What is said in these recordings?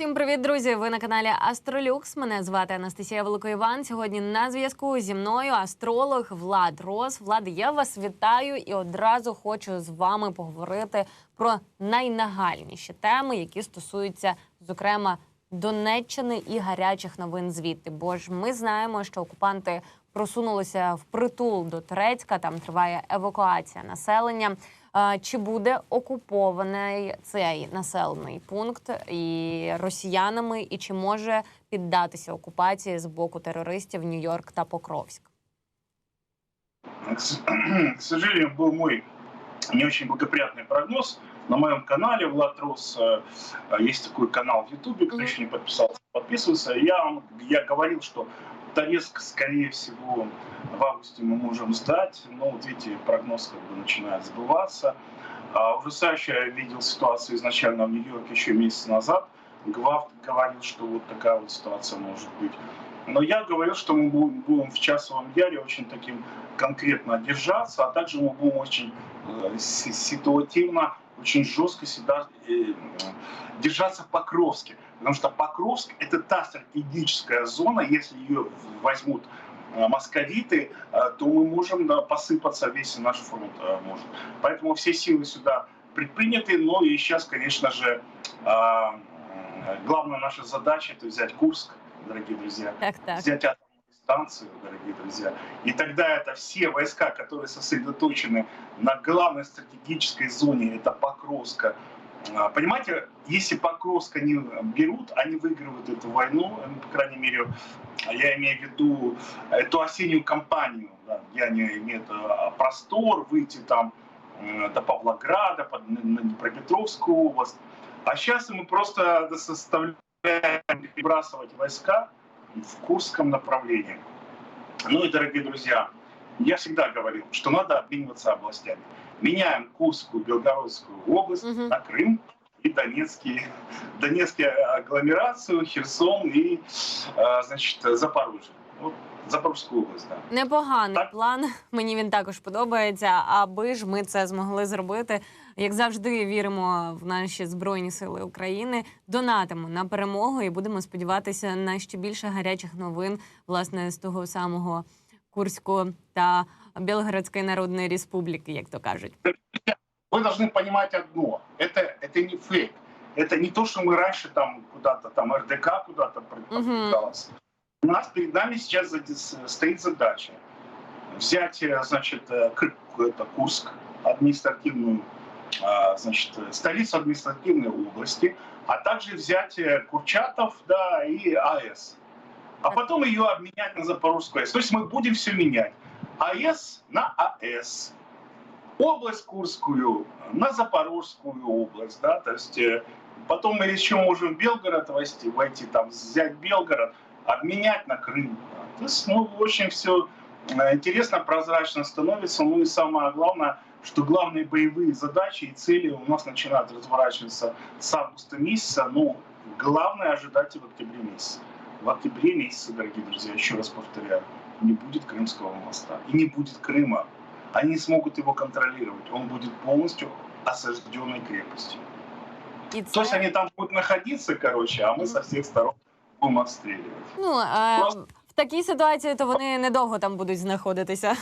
Всім привіт, друзі! Ви на каналі Астролюкс. Мене звати Анастасія Великоїван. Сьогодні на зв'язку зі мною астролог Влад Рос. Влад, я вас вітаю і одразу хочу з вами поговорити про найнагальніші теми, які стосуються, зокрема, Донеччини і гарячих новин звідти. Бо ж ми знаємо, що окупанти просунулися в притул до Турецька. Там триває евакуація населення. Е, Чи буде окупований цей населений пункт і росіянами, і чи може піддатися окупації з боку терористів Нью-Йорк та Покровськ? К с- к сожалению, был мой не очень благоприятный прогноз. На моем канале Влад Рос э, э, есть такой канал в Ютубе, кто Мгм. еще не подписался, подписывался. Я, вам- я говорил, что Торецк, скорее всего, в августе мы можем сдать. Но вот видите, прогноз как бы начинает сбываться. А ужасающе я видел ситуацию изначально в Нью-Йорке еще месяц назад. Гвавт говорил, что вот такая вот ситуация может быть. Но я говорил, что мы будем, в часовом яре очень таким конкретно держаться, а также мы будем очень э, си- ситуативно, очень жестко всегда э, держаться в Покровске. Потому что Покровск – это та стратегическая зона, если ее возьмут э, московиты, э, то мы можем да, посыпаться, весь наш фронт э, может. Поэтому все силы сюда предприняты, но и сейчас, конечно же, главная наша задача – это взять Курск, дорогие друзья, Так, так. взять атомную станцию, дорогие друзья. И тогда это все войска, которые сосредоточены на главной стратегической зоне, это Покровска. А, Понимаете, если Покровск они берут, они выигрывают эту войну, э, по крайней мере, я имею в виду эту осеннюю кампанию, да, где они имеют э, простор выйти там э, до Павлограда, на Днепропетровскую область. А сейчас мы просто составляем перебрасывать войска в Курском направлении. Ну и, дорогие друзья, я всегда говорил, что надо обмениваться областями. Меняем Курскую, Белгородскую область Мгм. на Крым и Донецкий, Донецкий агломерацию, Херсон и, э, значит, Запорожье. Вот Запорожскую область, да. Непоганий Так. план. Мені він також подобається. Аби ж ми це змогли зробити. Як завжди, віримо в наші збройні сили України, донатимо на перемогу і будемо сподіватися на ще більше гарячих новин, власне, з того самого Курського та Білгородської Народної Республіки, як то кажуть. Вы должны понимать одно. Это, это не фейк. Это не то, что мы раньше там куда-то, там РДК куда-то продвигалась. У нас перед нами сейчас зади- стоит задача взять, э, значит, э, Кры- это Курск, административную, а, значит, э, столицу административной области, а также взять э, Курчатов, да, и АЭС. А потом ее обменять на Запорожскую АЭС. То есть мы будем все менять. АЭС на АЭС область Курскую, на Запорожскую область, да, то есть э, потом мы еще можем Белгород войти, войти там, взять Белгород, обменять на Крым. То есть, ну, очень все интересно, прозрачно становится, ну и самое главное, что главные боевые задачи и цели у нас начинают разворачиваться с августа месяца, но главное ожидать и в октябре месяце В октябре месяце, дорогие друзья, еще раз повторяю, не будет Крымского моста и не будет Крыма они не смогут его контролировать. Он будет полностью осажденной крепостью. І То есть це они там будут находиться, короче, а мы со всех сторон будем отстреливать. ну е, Просто- в такій ситуації, то вони недовго там будуть знаходитися.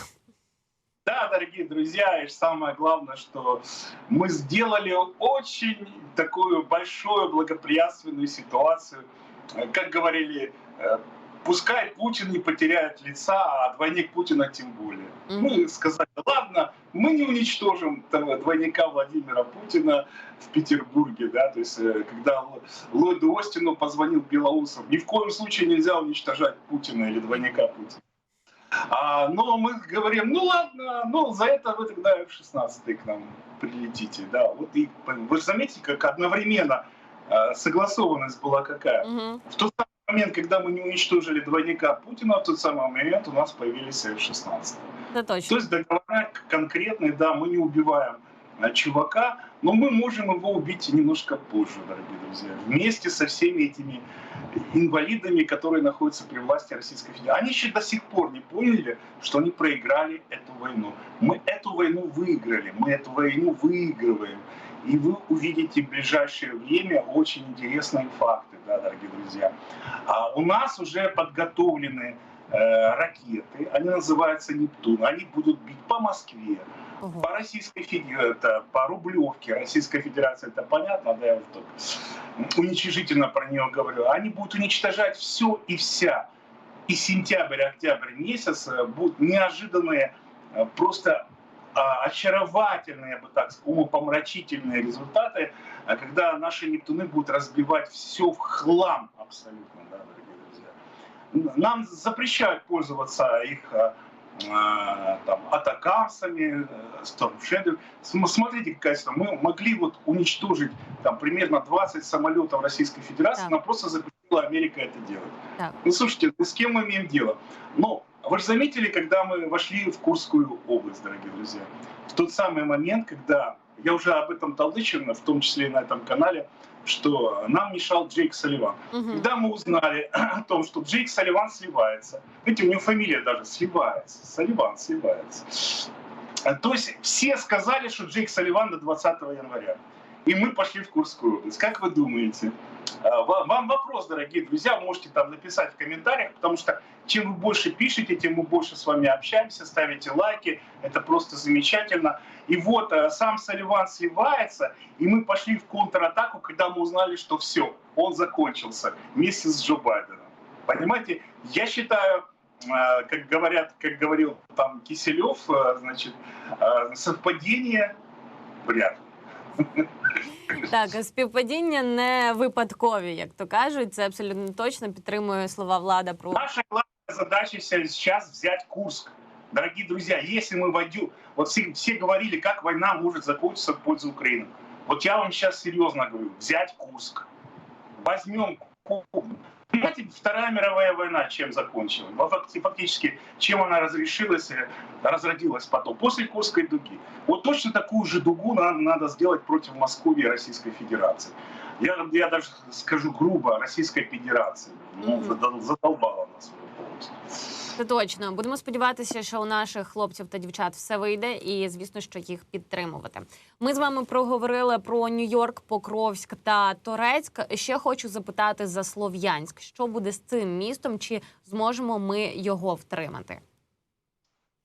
Да, дорогие друзья, и самое главное, что мы сделали очень такую большую благоприятственную ситуацию. Э, Как говорили, э, пускай Путин не потеряет лица, а двойник Путина тем более. Мы сказали, ладно, мы не уничтожим двойника Владимира Путина в Петербурге, да, то есть э, когда Ллойду Остину позвонил Белоусов, ни в коем случае нельзя уничтожать Путина или двойника Путина. А, но мы говорим, ну ладно, ну за это вы тогда F-16 к нам прилетите, да, вот и вы заметите, как одновременно согласованность была какая. Угу. В тот самый момент, когда мы не уничтожили двойника Путина, в тот самый момент у нас появились F-16. Це То точно. есть договора конкретные, да, мы не убиваем а, чувака, но мы можем его убить немножко позже, дорогие друзья, вместе со всеми этими инвалидами, которые находятся при власти Российской Федерации. Они еще до сих пор не поняли, что они проиграли эту войну. Мы эту войну выиграли, мы эту войну выигрываем. И вы увидите в ближайшее время очень интересные факты, да, дорогие друзья. А у нас уже подготовлены э, ракеты, они называются «Нептун», они будут бить по Москве, Ого. по Российской Федерации, это по Рублевке, Российская Федерация, это понятно, да, я вот так уничижительно про нее говорю. Они будут уничтожать все и вся. И сентябрь, октябрь месяц э, будут неожиданные, э, просто очаровательные, я бы так сказал, умопомрачительные результаты, а когда наши Нептуны будут разбивать все в хлам абсолютно, да, дорогие друзья. Нам запрещают пользоваться их э, там, атакамсами, э, Storm Смотрите, какая ситуация. Мы могли вот уничтожить там, примерно 20 самолетов Российской Федерации, Так. нам просто запретила Америка это делать. Так. Ну, слушайте, ну, с кем мы имеем дело? Но вы же заметили, когда мы вошли в Курскую область, дорогие друзья, в тот самый момент, когда я уже об этом толдычен, в том числе и на этом канале, что нам мешал Джейк Салливан. Мгм. Когда мы узнали о том, что Джейк Салливан сливается, видите, у него фамилия даже сливается, Салливан сливается. А, То есть все сказали, что Джейк Салливан до 20 января. И мы пошли в Курскую область. Как вы думаете? А, ва- Вам вопрос, дорогие друзья, можете там написать в комментариях, потому что чем вы больше пишете, тем мы больше с вами общаемся, ставите лайки, это просто замечательно. И вот э, сам Салливан сливается, и мы пошли в контратаку, когда мы узнали, что все, он закончился вместе с Джо Байденом. Понимаете, я считаю, э, как говорят, как говорил там Киселев, значит, совпадение вряд ли. Так, співпадіння не випадкові, як то кажуть. Це абсолютно точно підтримує слова влада про Наша главная задача сейчас взять Курск. Дорогие друзья, если мы войдем... Вот все, все говорили, как война может закончиться в пользу Украины. Вот я вам сейчас серьезно говорю, взять Курск. Возьмем Курск. Понимаете, Вторая мировая война чем закончилась? Факти- Фактически, чем она разрешилась, разродилась потом? После Курской дуги. Вот точно такую же дугу нам надо сделать против Москвы и Российской Федерации. Я, я даже скажу грубо, Российской Федерации. Ну, задол- задолбала нас уже полностью. Це точно. Будемо сподіватися, що у наших хлопців та дівчат все вийде, і звісно, що їх підтримувати. Ми з вами проговорили про Нью-Йорк, Покровськ та Торецьк. Ще хочу запитати за Слов'янськ. Що буде з цим містом? Чи зможемо ми його втримати?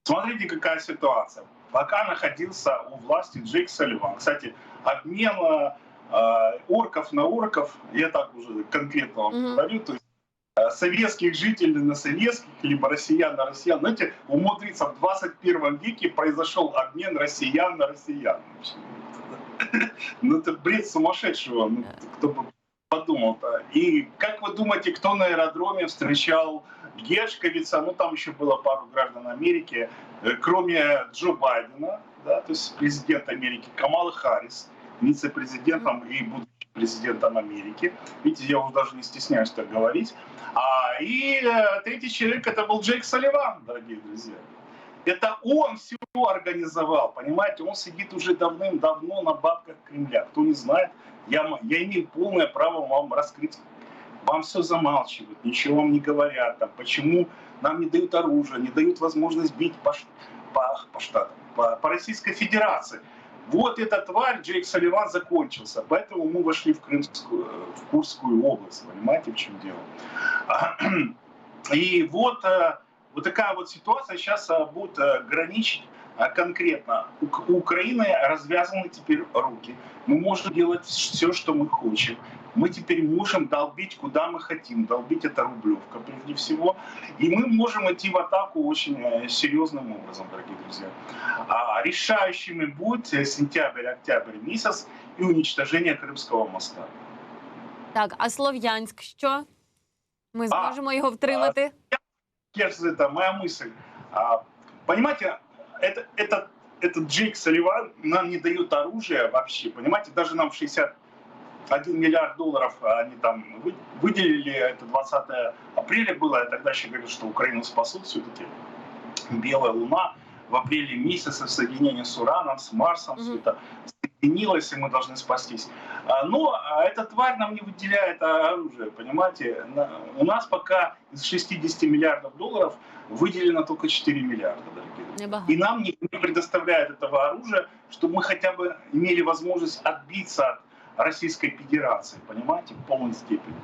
Смотрите, какая ситуация. Пока находился у власти Джейк Салливан. Кстати, обмен э, э, орков на орков, я так уже конкретно вам Мгм. говорю, то есть э, советских жителей на советских, либо россиян на россиян. Знаете, умудриться в 21 веке произошел обмен россиян на россиян. Ну, это бред сумасшедшего. Ну, кто бы подумал-то. И как вы думаете, кто на аэродроме встречал Гершковица, ну там еще было пару граждан Америки, э, кроме Джо Байдена, да, то есть президент Америки, Камала Харрис, вице-президентом и будущим президентом Америки. Видите, я уже даже не стесняюсь так говорить. А, и э, третий человек это был Джейк Салливан, дорогие друзья. Это он все организовал, понимаете? Он сидит уже давным-давно на бабках Кремля. Кто не знает, я, я имею полное право вам раскрыть. Вам все замалчивают, ничего вам не говорят. Там, почему нам не дают оружие, не дают возможность бить по, по, по штатам, по, по Российской Федерации. Вот эта тварь, Джейк Салливан, закончился. Поэтому мы вошли в Крымскую, э, в Курскую область. Понимаете, в чем дело? И вот, э, вот такая вот ситуация сейчас э, будет граничить конкретно. У Украины развязаны теперь руки. Мы можем делать все, что мы хотим. Мы теперь можем долбить, куда мы хотим. Долбить это Рублевка прежде всего. И мы можем идти в атаку очень э, серьезным образом, дорогие друзья. А решающими будет э, сентябрь-октябрь месяц и уничтожение Крымского моста. Так, а Слов'янськ що? Ми зможемо його втримати? я же, это моя мысль. А, понимаете, это, это, этот Джейк Салливан нам не дает оружия вообще. Понимаете, даже нам 61 миллиард долларов они там вы- выделили, это 20 апреля было, я тогда еще говорил, что Украину спасут все-таки. Белая луна в апреле месяце в соединении с Ураном, с Марсом, все это объединилась, и мы должны спастись. А, Но а, эта тварь нам не выделяет оружие, понимаете? У нас пока из 60 миллиардов долларов выделено только 4 миллиарда, дорогие друзья. И нам не предоставляет этого оружия, чтобы мы хотя бы имели возможность отбиться от Российской Федерации, понимаете, в полной степени.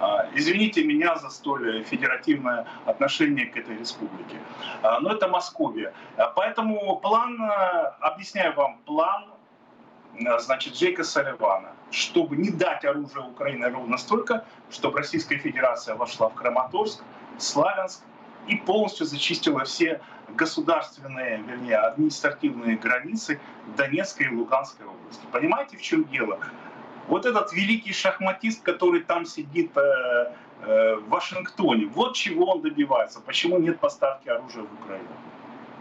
А, Извините меня за столь федеративное отношение к этой республике. А, Но это Московия. А, Поэтому план, а, объясняю вам, план а, значит, Джейка Салливана, чтобы не дать оружие Украине ровно столько, чтобы Российская Федерация вошла в Краматорск, Славянск и полностью зачистила все государственные, вернее, административные границы Донецкой и Луганской области. Понимаете, в чем дело? Вот этот великий шахматист, который там сидит э, э, в Вашингтоне, вот чего он добивается. Почему нет поставки оружия в Украину?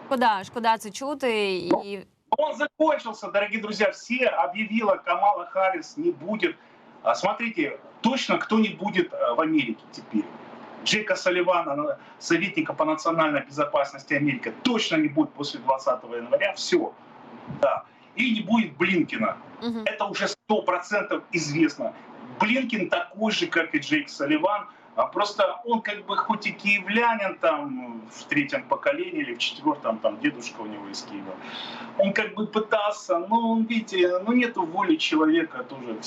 Шкода, шкода це чути. І Он закончился, дорогие друзья. Все объявила Камала Харрис не будет. А, Смотрите, точно кто не будет э, в Америке теперь. Джейка Салливана, на- советника по национальной безопасности Америки, точно не будет после 20 января. Все. Да. И не будет Блинкина. Мгм. Это уже сто процентов известно. Блинкин такой же, как и Джейк Салливан. А Просто он как бы хоть и киевлянин там в третьем поколении или в четвертом, там дедушка у него из Киева. Он как бы пытался, но он, видите, ну нету воли человека тоже.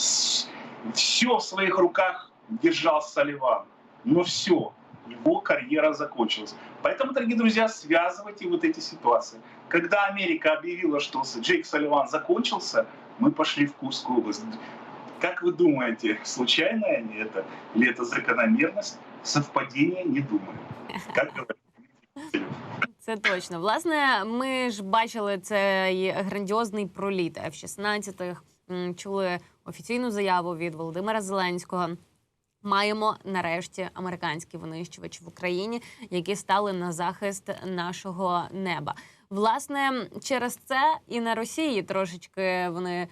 Все в своих руках держал Салливан Но все, его карьера закончилась. Поэтому, дорогие друзья, связывайте вот эти ситуации. Когда Америка объявила, что Джейк Салливан закончился, мы пошли в Курскую область. Как вы думаете, случайное ли это? Или это закономерность? Совпадение? Не думаю. Как говорят. Це точно. Власне, ми ж бачили цей грандіозний проліт F-16, м, чули офіційну заяву від Володимира Зеленського. Маємо нарешті американські винищувачі в Україні, які стали на захист нашого неба. Власне, через це і на Росії трошечки вони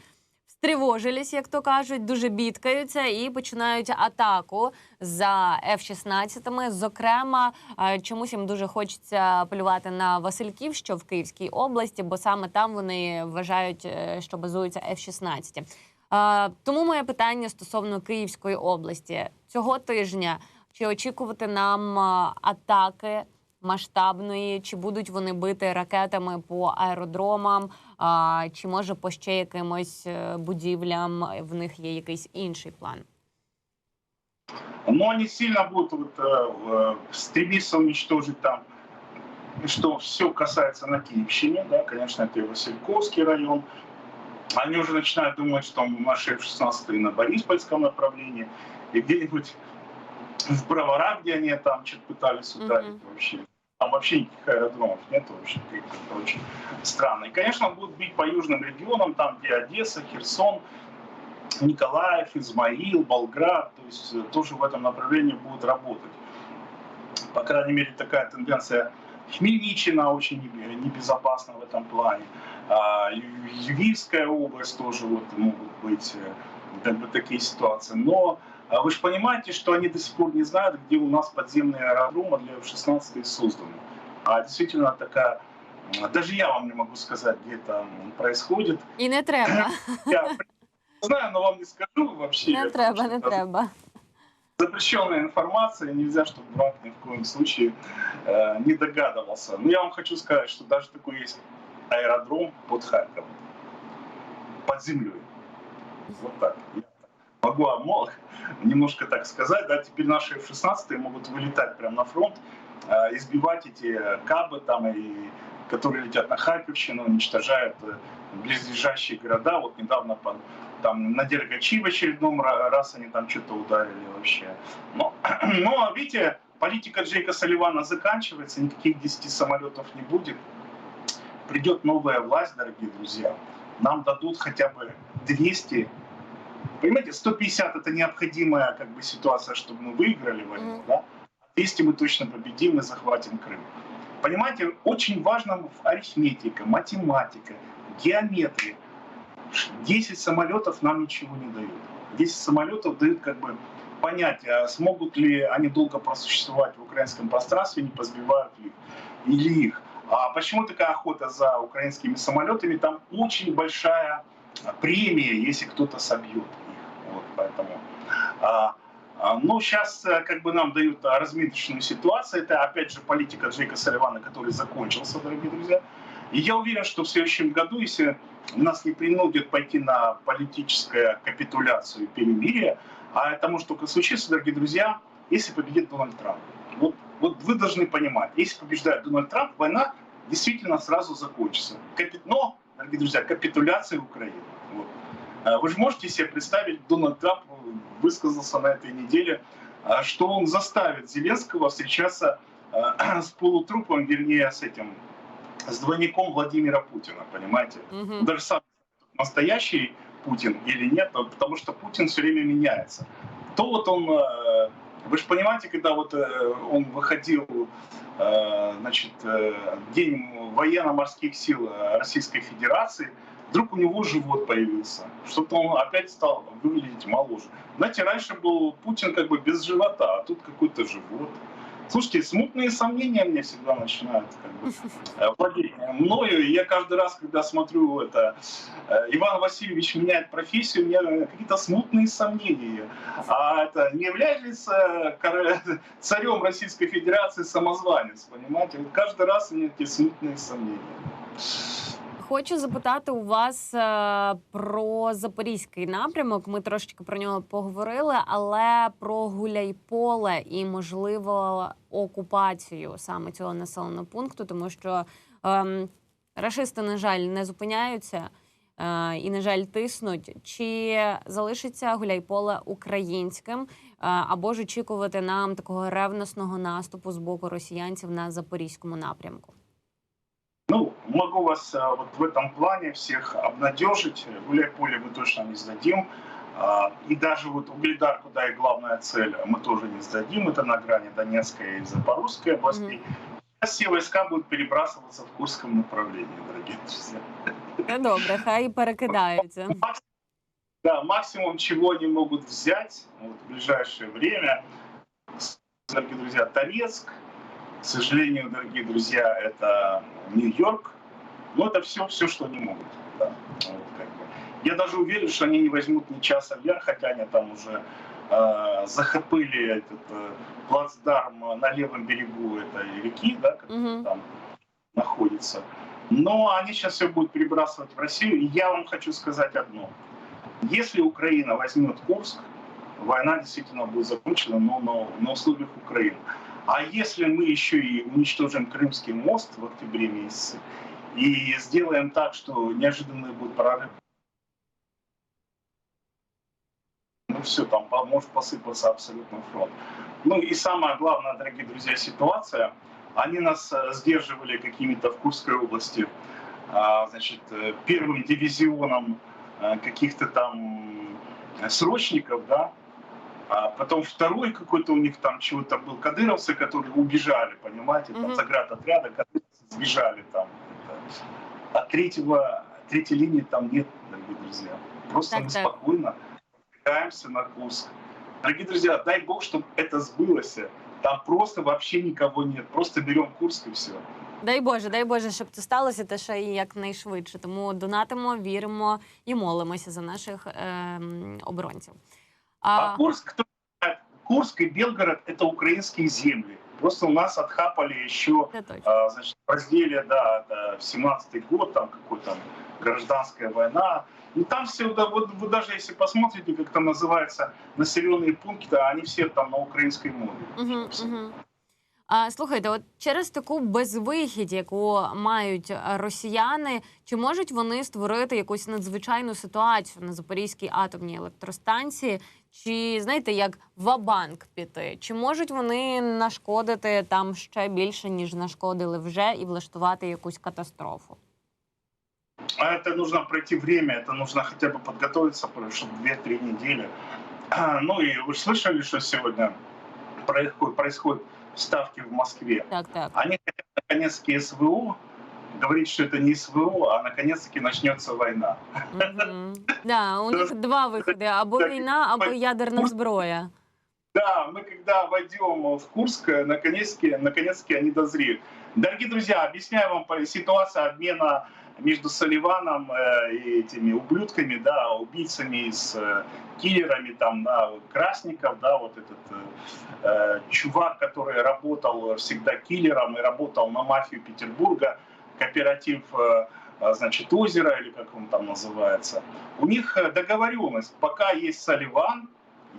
стривожились, як то кажуть, дуже бідкаються і починають атаку за F-16. Зокрема, е, чомусь їм дуже хочеться полювати на Васильків, що в Київській області, бо саме там вони вважають, е, що базуються F-16. Е, Тому моє питання стосовно Київської області цього тижня. Чи очікувати нам е, атаки масштабної, чи будуть вони бити ракетами по аеродромам, а, чи може по ще якимось е, будівлям в них є якийсь інший план? Но они сильно будут вот, э, э, стремиться уничтожить там, что все касается на Киевщине, да, конечно, это и Васильковский район. Они уже начинают думать, что наши F-16 и на Бориспольском направлении, и где-нибудь в Броварах, где они там что-то пытались ударить Мгм. вообще. Там вообще никаких аэродромов нет вообще, как-то очень странно. И, конечно, он будет бить по южным регионам, там, где Одесса, Херсон, Николаев, Измаил, Болград, то есть э, тоже в этом направлении будут работать. По крайней мере, такая тенденция. Хмельниччина очень небе- небезопасна в этом плане. А, Ю- Львивская область тоже вот могут быть э, как бы такие ситуации. Но а, вы же понимаете, что они до сих пор не знают, где у нас подземные аэродромы для F-16 созданы. А действительно такая... Даже я вам не могу сказать, где это происходит. І не треба, Я знаю, но вам не скажу вообще. не треба, не треба. Запрещенная информация, нельзя, чтобы враг ни в коем случае э, не догадывался. Но я вам хочу сказать, что даже такой есть аэродром под Харьковом, под землей. Вот так. Я могу мол- немножко так сказать, да, теперь наши F-16 могут вылетать прямо на фронт, э, избивать эти кабы там, и, которые летят на Харьковщину, уничтожают э, близлежащие города. Вот недавно там на Дергачи в очередном ра- раз они там что-то ударили вообще. Но, но видите, политика Джейка Салливана заканчивается, никаких 10 самолетов не будет. Придет новая власть, дорогие друзья. Нам дадут хотя бы 200 Понимаете, 150 это необходимая как бы ситуация, чтобы мы выиграли войну, да? 200 мы точно победим и захватим Крым. Понимаете, очень важна арифметика, математика, геометрия. 10 самолетов нам ничего не дают. 10 самолетов дают как бы понять, а смогут ли они долго просуществовать в украинском пространстве, не позбивают ли или их. А почему такая охота за украинскими самолетами? Там очень большая премии, если кто-то собьет их. Вот, поэтому... А, а, но сейчас как бы нам дают разметочную ситуацию. Это опять же политика Джейка Салливана, который закончился, дорогие друзья. И я уверен, что в следующем году, если нас не принудят пойти на политическую капитуляцию и перемирие, а это может только случиться, дорогие друзья, если победит Дональд Трамп. Вот, вот вы должны понимать, если побеждает Дональд Трамп, война действительно сразу закончится. Но, дорогие друзья, капитуляция Украины. Вот. А вы же можете себе представить, Дональд Трамп высказался на этой неделе, а, что он заставит Зеленского встречаться а, с полутрупом, вернее, с этим, с двойником Владимира Путина, понимаете? Угу. Даже сам настоящий Путин или нет, потому что Путин все время меняется. То вот он, вы же понимаете, когда вот он выходил, значит, день военно-морских сил Российской Федерации, вдруг у него живот появился, что-то он опять стал выглядеть моложе. Знаете, раньше был Путин как бы без живота, а тут какой-то живот. Слушайте, смутные сомнения мне всегда начинают как бы, владеть мною. И я каждый раз, когда смотрю это, Иван Васильевич меняет профессию, у меня какие-то смутные сомнения. А это не является царем Российской Федерации самозванец, понимаете? Вот каждый раз у меня такие смутные сомнения. Хочу запитати у вас е, про запорізький напрямок. Ми трошечки про нього поговорили, але про Гуляйполе і можливо окупацію саме цього населеного пункту, тому що ем, рашисти, на жаль, не зупиняються е, і, на жаль, тиснуть. Чи залишиться Гуляйполе українським, е, або ж очікувати нам такого ревностного наступу з боку росіянців на запорізькому напрямку? Ну, могу вас а, вот в этом плане всех обнадежить. Гуляй-поле мы точно не сдадим. А, и даже вот Угледар, куда и главная цель, мы тоже не сдадим. Это на грани Донецкой и Запорожской областей. Mm-hmm. Все войска будут перебрасываться в Курском направлении, дорогие друзья. Добре, хай перекидаються. Да, максимум, чего они могут взять вот, в ближайшее время, дорогие друзья, Торецк, к сожалению, дорогие друзья, это Нью-Йорк. Но это все, все, что они могут. Да. Вот, как бы. Я даже уверен, что они не возьмут ни часа вверх, хотя они там уже э, захопили этот э, плацдарм на левом берегу этой реки, да, как Мгм. там находится. Но они сейчас все будут перебрасывать в Россию. И я вам хочу сказать одно. Если Украина возьмет Курск, война действительно будет закончена, но на, на условиях Украины. А если мы еще и уничтожим Крымский мост в октябре месяце и сделаем так, что неожиданный будет прорыв, ну все, там может посыпаться абсолютно фронт. Ну и самое главное, дорогие друзья, ситуация. Они нас э, сдерживали какими-то в Курской области, а, значит, э, первым дивизионом э, каких-то там срочников, да, а потом второй какой-то у них там чего-то был, кадыровцы, которые убежали, понимаете, там Мгм. заградотряда, кадыровцы сбежали там. Это. А третьего, третьей линии там нет, дорогие друзья. Просто Так, мы так. спокойно продвигаемся на Курск. Дорогие друзья, дай бог, чтобы это сбылось. Там просто вообще никого нет. Просто берем Курск и все. Дай Боже, дай Боже, щоб це сталося, те ще і якнайшвидше. Тому донатимо, віримо і молимося за наших ем, оборонців. А, А, Курск, кто Курск и Белгород — это украинские земли. Просто у нас отхапали еще. А, значит, разделе, да, в 17-й год, там какой там гражданская война. Ну там все, да, вот вы даже если посмотрите, как там называются населенные пункты, они все там на украинской мове. Угу, угу. А, слухайте, от через таку безвихідь, яку мають е, росіяни, чи можуть вони створити якусь надзвичайну ситуацію на Запорізькій атомній електростанції? Чи знаєте, як вабанк піти? Чи можуть вони нашкодити там ще більше, ніж нашкодили вже, і влаштувати якусь катастрофу? А это нужно пройти время, это нужно хотя бы подготовиться, чтобы 2-3 недели. А, Ну и вы же слышали, что сегодня происходит, происходят ставки в Москве. Так, так. Они хотят наконец-таки СВО, говорить, что это не СВО, а наконец-таки начнется война. Мгм. Да, у них два виходи: або Так, війна, або ядерна зброя. Да, мы когда войдем в Курск, наконец-таки, наконец-таки они дозреют. Дорогие друзья, объясняю вам ситуацию обмена между Соливаном э, и этими ублюдками, да, убийцами с э, киллерами, там, да, Красников, да, вот этот э, э, чувак, который работал всегда киллером и работал на мафию Петербурга, кооператив э, э, значит, озеро, или как он там называется. У них договоренность, пока есть Соливан,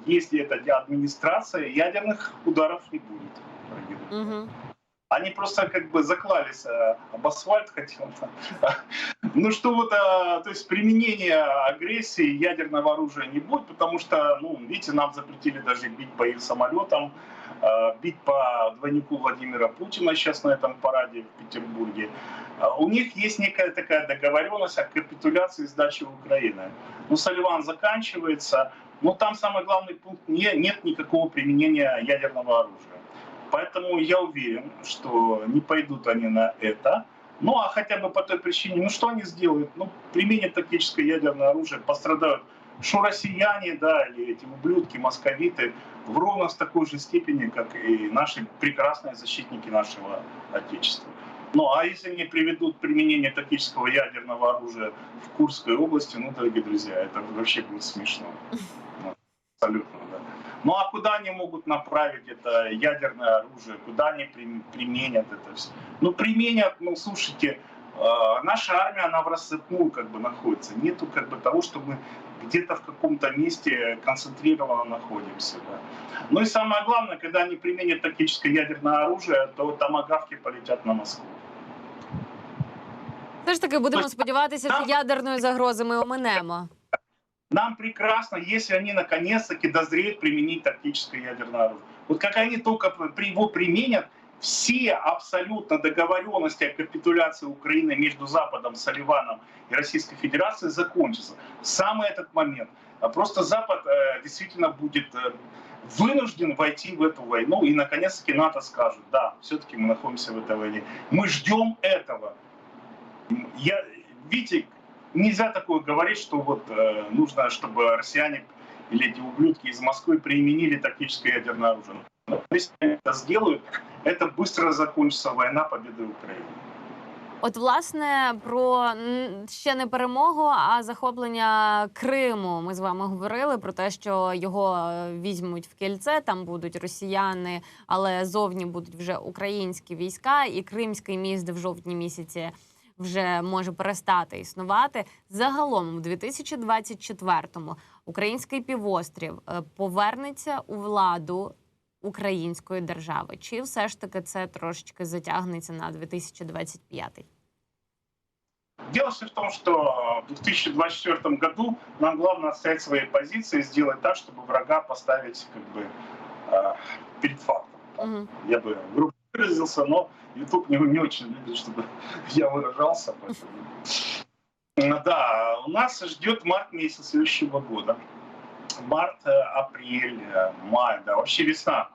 если это администрация, ядерных ударов не будет. Угу. Они просто как бы заклались э, об асфальт хотел. Ну что вот, э, то есть применение агрессии ядерного оружия не будет, потому что, ну, видите, нам запретили даже бить по их самолетам, э, бить по двойнику Владимира Путина сейчас на этом параде в Петербурге. У них есть некая такая договоренность о капитуляции сдачи Украины. Ну, Соливан заканчивается, но там самый главный пункт не, нет никакого применения ядерного оружия. Поэтому я уверен, что не пойдут они на это. Ну, а хотя бы по той причине, ну что они сделают? Ну, применят тактическое ядерное оружие, пострадают что россияне, да, или эти ублюдки, московиты, в ровно с такой же степени, как и наши прекрасные защитники нашего Отечества. Ну, а если они приведут применение тактического ядерного оружия в Курской области, ну, дорогие друзья, это вообще будет смешно. Ну, Абсолютно. Ну а куда они могут направить это ядерное оружие? Куда они при- применят это все? Ну применят, ну слушайте, э, наша армия, она в рассыпную как бы находится. Нету как бы того, что мы где-то в каком-то месте концентрированно находимся. Да. Ну и самое главное, когда они применят тактическое ядерное оружие, то томагавки полетят на Москву. Все ж таки будемо сподіватися, що ядерної загрози ми оминемо. Нам прекрасно, если они наконец-таки дозреют применить тактическое ядерное оружие. Вот как они только его применят, все абсолютно договоренности о капитуляции Украины между Западом, Соливаном и Российской Федерацией закончатся. Самый этот момент. А Просто Запад э, действительно будет э, вынужден войти в эту войну, и наконец-таки НАТО скажет, да, все-таки мы находимся в этой войне. Мы ждем этого. Я, видите, нельзя такое говорить, что вот э, нужно, чтобы россияне или эти ублюдки из Москвы применили тактическое ядерное оружие. Но если они это сделают, это быстро закончится война победой Украины. От, власне, про м, ще не перемогу, а захоплення Криму. Ми з вами говорили про те, що його е, візьмуть в кільце. Там будуть росіяни, але зовні будуть вже українські війська, і Кримський міст в жовтні місяці вже може перестати існувати. Загалом, в 2024-му український півострів е, повернеться у владу української держави. Чи все ж таки це трошечки затягнеться на 2025? Дело все в том, что в 2024 году нам главное отстоять свои позиции, сделать так, чтобы врага поставить как бы э, перед фактом. Угу. Я бы грубо выразился, но YouTube не, не очень любит, чтобы я выражался. поэтому. Да, у нас ждет март месяц следующего года. Март, э, апрель, э, май, да, вообще весна.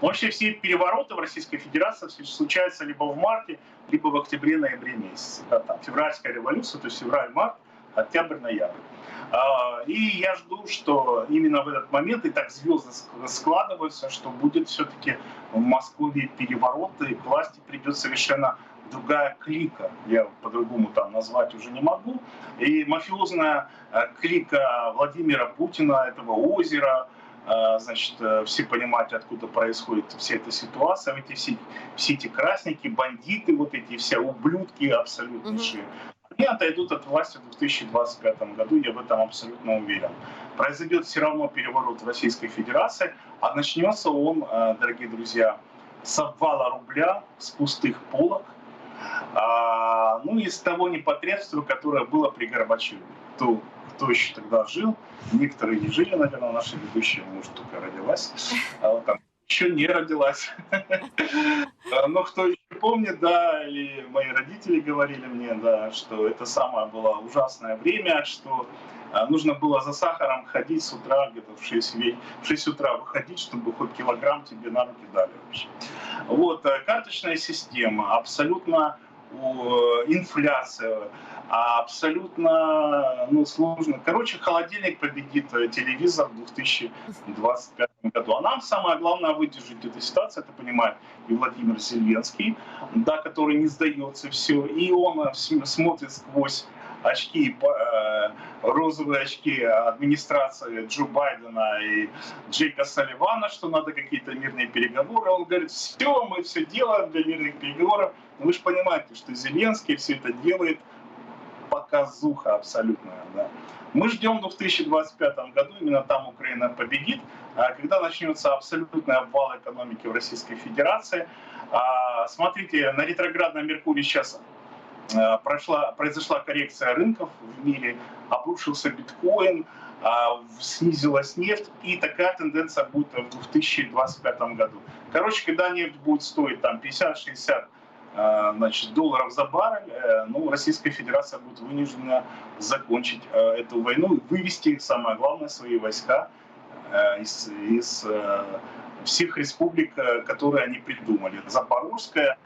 Вообще все перевороты в Российской Федерации случаются либо в марте, либо в октябре-ноябре месяце. Да, там февральская революция, то есть февраль-март, октябрь-ноябрь. А, И я жду, что именно в этот момент, и так звезды ск- складываются, что будет все-таки в Москве переворот, и к власти придет совершенно другая клика. Я по-другому там назвать уже не могу. И мафиозная э, клика Владимира Путина, этого озера, э, значит, э, все понимаете, откуда происходит вся эта ситуация, эти все, все эти красники, бандиты, вот эти все ублюдки абсолютнейшие. Они отойдут от власти в 2025 году, я в этом абсолютно уверен. Произойдет все равно переворот в Российской Федерации, а начнется он, э, дорогие друзья, с обвала рубля, с пустых полок, а, ну и с того непотребства, которое было при Горбачеве. Кто, кто еще тогда жил, некоторые не жили, наверное, наша ведущая, может, только родилась, а вот там еще не родилась. А, Но кто еще помнит, да, или мои родители говорили мне, да, что это самое было ужасное время, что а, нужно было за сахаром ходить с утра, где-то в 6, ве- в 6 утра выходить, чтобы хоть килограмм тебе на руки дали вообще. Вот, э, карточная система, абсолютно инфляция, абсолютно ну, сложно. Короче, холодильник победит э, телевизор в 2025 году. А нам самое главное выдержать эту ситуацию, это понимает и Владимир Зеленский, да, который не сдается все, и он э, смотрит сквозь очки, э, розовые очки администрации Джо Байдена и Джейка Салливана, что надо какие-то мирные переговоры. Он говорит, все, мы все делаем для мирных переговоров. Но вы же понимаете, что Зеленский все это делает показуха абсолютная. Да. Мы ждем в 2025 году, именно там Украина победит, а, когда начнется абсолютный обвал экономики в Российской Федерации. А, Смотрите, на ретроградном Меркурии сейчас а, прошла, произошла коррекция рынков в мире, обрушился биткоин, снизилась нефть, и такая тенденция будет в 2025 году. Короче, когда нефть будет стоить там 50-60 э, значит, долларов за баррель, э, ну, Российская Федерация будет вынуждена закончить э, эту войну и вывести, самое главное, свои войска э, из, из всех республик, которые они придумали. Запорожская,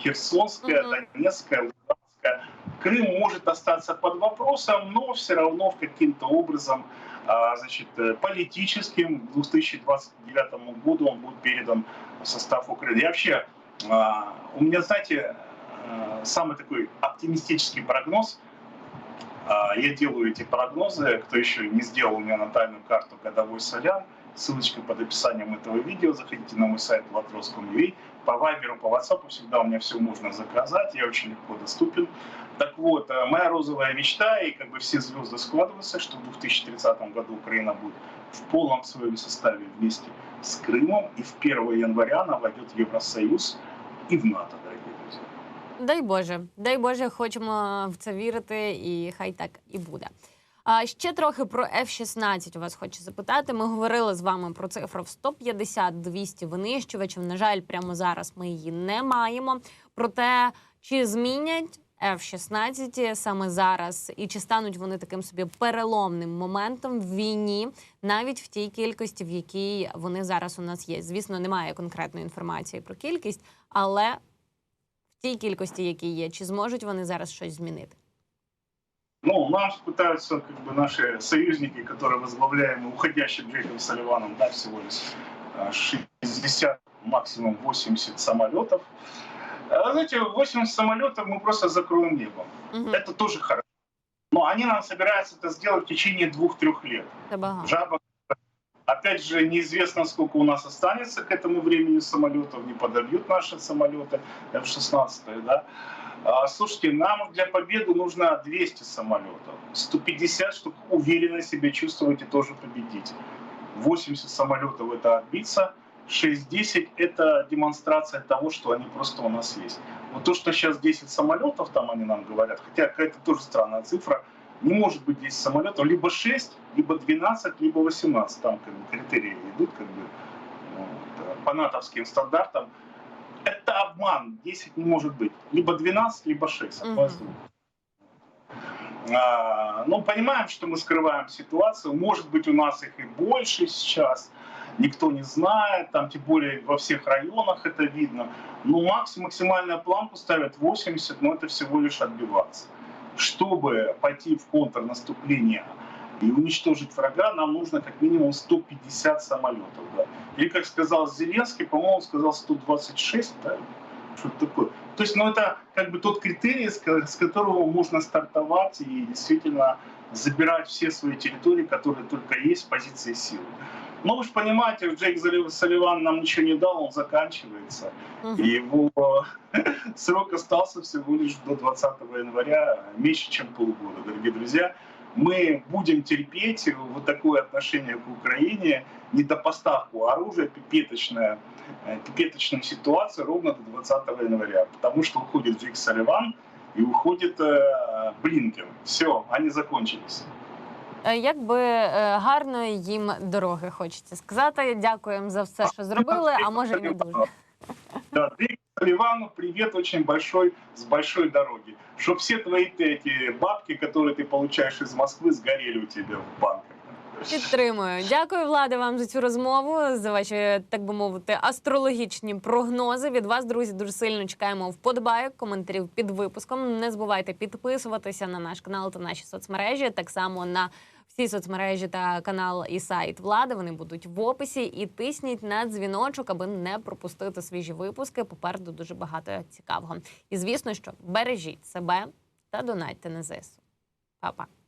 Херсонская. Донецкая, Луганская. Крым может остаться под вопросом, но все равно в каким-то образом а, значит, политическим к 2029 году он будет передан в состав Украины. И вообще, а, у меня, знаете, э, самый такой оптимистический прогноз. А, Я делаю эти прогнозы. Кто еще не сделал меня натальную карту «Годовой солян», ссылочка под описанием этого видео. Заходите на мой сайт latros.com.ua. По Вайберу, по WhatsApp всегда у меня все можно заказать. Я очень легко доступен. Так вот, э, моя розовая мечта, и как бы все звезды складываются, что в 2030 году Украина будет в полном своем составе вместе с Крымом, и в 1 января она войдет в Евросоюз и в НАТО, дорогие друзья. Дай Боже, дай Боже, хочемо в це вірити, і хай так і буде. А ще трохи про F-16 у вас хочу запитати. Ми говорили з вами про цифру в 150-200 винищувачів. На жаль, прямо зараз ми її не маємо. Проте чи змінять F-16 саме зараз, і чи стануть вони таким собі переломним моментом в війні, навіть в тій кількості, в якій вони зараз у нас є? Звісно, немає конкретної інформації про кількість, але в тій кількості, які є, чи зможуть вони зараз щось змінити? Ну, нас пытаются как бы наши союзники, которые возглавляемы уходящим Джейком Салливаном, да, всего лишь э, 60, максимум 80 самолетов. А, Знаете, 80 самолетов мы просто закроем небом. Угу. Это тоже хорошо. Но они нам собираются это сделать в течение двух-трех лет. Жаба, опять же, неизвестно, сколько у нас останется к этому времени самолетов, не подобьют наши самолеты F-16, да. А, слушайте, нам для победы нужно 200 самолетов, 150, чтобы уверенно себя чувствовать и тоже победить. 80 самолетов это отбиться, 6-10 это демонстрация того, что они просто у нас есть. Вот то, что сейчас 10 самолетов, там они нам говорят, хотя какая-то тоже странная цифра, не может быть 10 самолетов, либо 6, либо 12, либо 18. Там как бы критерии идут как бы вот, э, по натовским стандартам. Это обман, 10 не может быть. Либо 12, либо 6. одно из двух. Ну, понимаем, что мы скрываем ситуацию. Может быть, у нас их и больше сейчас. Никто не знает, там тем более во всех районах это видно. Но максимум, максимальную планку ставят 80, но это всего лишь отбиваться. Чтобы пойти в контрнаступление и уничтожить врага, нам нужно как минимум 150 самолетов. Да. Или, как сказал Зеленский, по-моему, сказал 126, да? что-то такое. То есть, ну, это как бы тот критерий, с которого можно стартовать и действительно забирать все свои территории, которые только есть в позиции силы. Но вы же понимаете, Джейк Салливан нам ничего не дал, он заканчивается. И его срок остался всего лишь до 20 января, меньше, чем полгода, дорогие друзья. Мы будем терпеть вот такое отношение к Украине, недопоставку оружия, пипеточная, э, пипеточную ситуацию ровно до 20 января. Потому что уходит Джейк Салливан и уходит э, Блинкен. Все, они закончились. Е, Як би е, гарної їм дороги хочеться сказати. Дякуємо за все, що зробили. А може, і не дуже. Да, ты Ивану привет очень большой с большой дороги. Чтоб все твои ты, эти бабки, которые ты получаешь из Москвы, сгорели у тебя в банках. Підтримую. Дякую, Влади, вам за цю розмову, за ваші, так би мовити, астрологічні прогнози. Від вас, друзі, дуже сильно чекаємо вподобайок, коментарів під випуском. Не забувайте підписуватися на наш канал та наші соцмережі. Так само на всі соцмережі та канал і сайт влади. Вони будуть в описі. І тисніть на дзвіночок, аби не пропустити свіжі випуски. Попереду дуже багато цікавого. І звісно, що бережіть себе та донатьте на ЗСУ. Па-па.